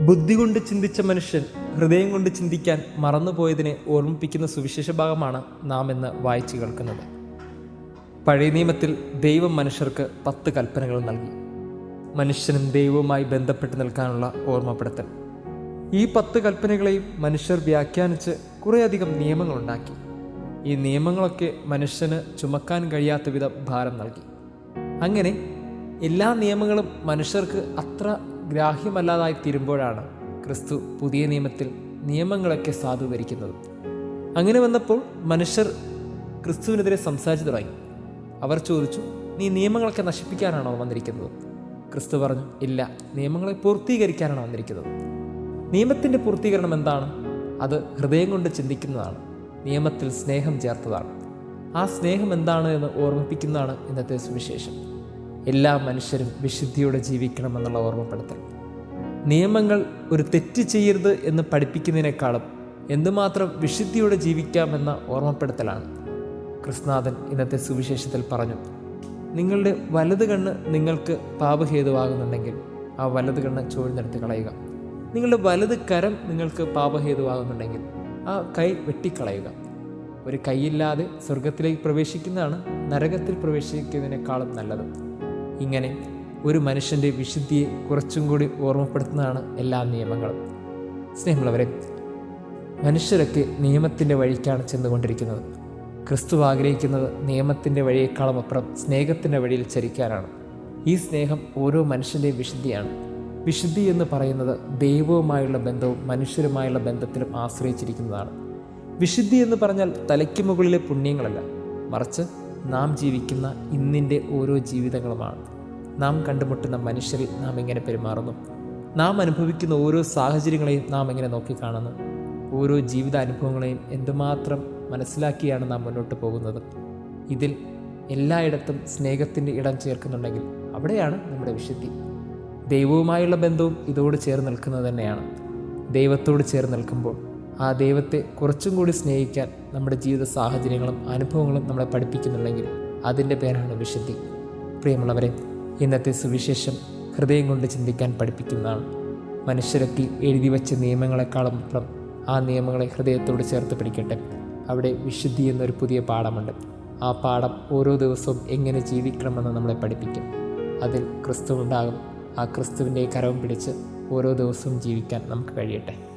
ബുദ്ധി കൊണ്ട് ചിന്തിച്ച മനുഷ്യൻ ഹൃദയം കൊണ്ട് ചിന്തിക്കാൻ മറന്നുപോയതിനെ ഓർമ്മിപ്പിക്കുന്ന സുവിശേഷ ഭാഗമാണ് നാം ഇന്ന് വായിച്ചു കേൾക്കുന്നത്. പഴയ നിയമത്തിൽ ദൈവം മനുഷ്യർക്ക് പത്ത് കൽപ്പനകൾ നൽകി. മനുഷ്യനും ദൈവവുമായി ബന്ധപ്പെട്ട് നിൽക്കാനുള്ള ഓർമ്മപ്പെടുത്തൽ. ഈ പത്ത് കൽപ്പനകളെയും മനുഷ്യർ വ്യാഖ്യാനിച്ച് കുറേയധികം നിയമങ്ങളുണ്ടാക്കി. ഈ നിയമങ്ങളൊക്കെ മനുഷ്യന് ചുമക്കാൻ കഴിയാത്ത വിധം ഭാരം നൽകി. അങ്ങനെ എല്ലാ നിയമങ്ങളും മനുഷ്യർക്ക് അത്ര ഗ്രാഹ്യമല്ലാതായി തീരുമ്പോഴാണ് ക്രിസ്തു പുതിയ നിയമത്തിൽ നിയമങ്ങളൊക്കെ സാധൂകരിക്കുന്നത്. അങ്ങനെ വന്നപ്പോൾ മനുഷ്യർ ക്രിസ്തുവിനെതിരെ സംസാരിച്ചു തുടങ്ങി. അവർ ചോദിച്ചു നീ നിയമങ്ങളൊക്കെ നശിപ്പിക്കാനാണോ വന്നിരിക്കുന്നത്? ക്രിസ്തു പറഞ്ഞു ഇല്ല നിയമങ്ങളെ പൂർത്തീകരിക്കാനാണ് വന്നിരിക്കുന്നത്. നിയമത്തിന്റെ പൂർത്തീകരണം എന്താണ്? അത് ഹൃദയം കൊണ്ട് ചിന്തിക്കുന്നതാണ്. നിയമത്തിൽ സ്നേഹം ചേർത്തതാണ്. ആ സ്നേഹം എന്താണ് എന്ന് ഓർമ്മിപ്പിക്കുന്നതാണ് ഇന്നത്തെ സുവിശേഷം. എല്ലാ മനുഷ്യരും വിശുദ്ധിയോടെ ജീവിക്കണമെന്നുള്ള ഓർമ്മപ്പെടുത്തൽ. നിയമങ്ങൾ ഒരു തെറ്റ് ചെയ്യരുത് എന്ന് പഠിപ്പിക്കുന്നതിനേക്കാളും എന്തുമാത്രം വിശുദ്ധിയോടെ ജീവിക്കാമെന്ന ഓർമ്മപ്പെടുത്തലാണ്. കൃഷ്ണനാഥൻ ഇന്നത്തെ സുവിശേഷത്തിൽ പറഞ്ഞു നിങ്ങളുടെ വലത് കണ്ണ് നിങ്ങൾക്ക് പാപഹേതുവാകുന്നുണ്ടെങ്കിൽ ആ വലത് കണ്ണ് ചോഴ്ന്നെടുത്ത് കളയുക. നിങ്ങളുടെ വലത് കരം നിങ്ങൾക്ക് പാപഹേതുവാകുന്നുണ്ടെങ്കിൽ ആ കൈ വെട്ടിക്കളയുക. ഒരു കൈയില്ലാതെ സ്വർഗത്തിലേക്ക് പ്രവേശിക്കുന്നതാണ് നരകത്തിൽ പ്രവേശിക്കുന്നതിനേക്കാളും നല്ലത്. ഇങ്ങനെ ഒരു മനുഷ്യന്റെ വിശുദ്ധിയെ കുറച്ചും കൂടി ഓർമ്മപ്പെടുത്തുന്നതാണ് എല്ലാ നിയമങ്ങളും. സ്നേഹമുള്ളവരെ മനുഷ്യരൊക്കെ നിയമത്തിന്റെ വഴിക്കാണ് ചെന്നുകൊണ്ടിരിക്കുന്നത്. ക്രിസ്തു ആഗ്രഹിക്കുന്നത് നിയമത്തിന്റെ വഴിയേക്കാളും അപ്പുറം സ്നേഹത്തിന്റെ വഴിയിൽ ചരിക്കാനാണ്. ഈ സ്നേഹം ഓരോ മനുഷ്യന്റെയും വിശുദ്ധിയാണ്. വിശുദ്ധി എന്ന് പറയുന്നത് ദൈവവുമായുള്ള ബന്ധവും മനുഷ്യരുമായുള്ള ബന്ധത്തിലും ആശ്രയിച്ചിരിക്കുന്നതാണ്. വിശുദ്ധി എന്ന് പറഞ്ഞാൽ തലയ്ക്ക് മുകളിലെ പുണ്യങ്ങളല്ല മറിച്ച് നാം ജീവിക്കുന്ന ഇന്നിന്റെ ഓരോ ജീവിതങ്ങളുമാണ്. നാം കണ്ടുമുട്ടുന്ന മനുഷ്യരിൽ നാം എങ്ങനെ പെരുമാറുന്നു? നാം അനുഭവിക്കുന്ന ഓരോ സാഹചര്യങ്ങളെയും നാം എങ്ങനെ നോക്കിക്കാണുന്നു? ഓരോ ജീവിത അനുഭവങ്ങളെയും എന്തുമാത്രം മനസ്സിലാക്കിയാണ് നാം മുന്നോട്ട് പോകുന്നത്? ഇതിൽ എല്ലായിടത്തും സ്നേഹത്തിന്റെ ഇടം ചേർക്കുന്നുണ്ടെങ്കിൽ അവിടെയാണ് നമ്മുടെ വിശുദ്ധി. ദൈവവുമായുള്ള ബന്ധവും ഇതോട് ചേർന്ന് നിൽക്കുന്നത് തന്നെയാണ്. ദൈവത്തോട് ചേർന്ന് നിൽക്കുമ്പോൾ ആ ദൈവത്തെ കുറച്ചും കൂടി സ്നേഹിക്കാൻ നമ്മുടെ ജീവിത സാഹചര്യങ്ങളും അനുഭവങ്ങളും നമ്മളെ പഠിപ്പിക്കുന്നുണ്ടെങ്കിൽ അതിന്റെ പേരാണ് വിശുദ്ധി. പ്രിയമുള്ളവരെ ഇന്നത്തെ സുവിശേഷം ഹൃദയം കൊണ്ട് ചിന്തിക്കാൻ പഠിപ്പിക്കുന്നതാണ്. മനുഷ്യരൊക്കെ എഴുതി വച്ച നിയമങ്ങളെക്കാളും അപ്പുറം ആ നിയമങ്ങളെ ഹൃദയത്തോട് ചേർത്ത് പിടിക്കട്ടെ. അവിടെ വിശുദ്ധി എന്നൊരു പുതിയ പാഠമുണ്ട്. ആ പാഠം ഓരോ ദിവസവും എങ്ങനെ ജീവിക്കണമെന്ന് നമ്മളെ പഠിപ്പിക്കും. അതിൽ ക്രിസ്തു ഉണ്ടാകും ആ ക്രിസ്തുവിന്റെ കരവും പിടിച്ച് ഓരോ ദിവസവും ജീവിക്കാൻ നമുക്ക് കഴിയട്ടെ.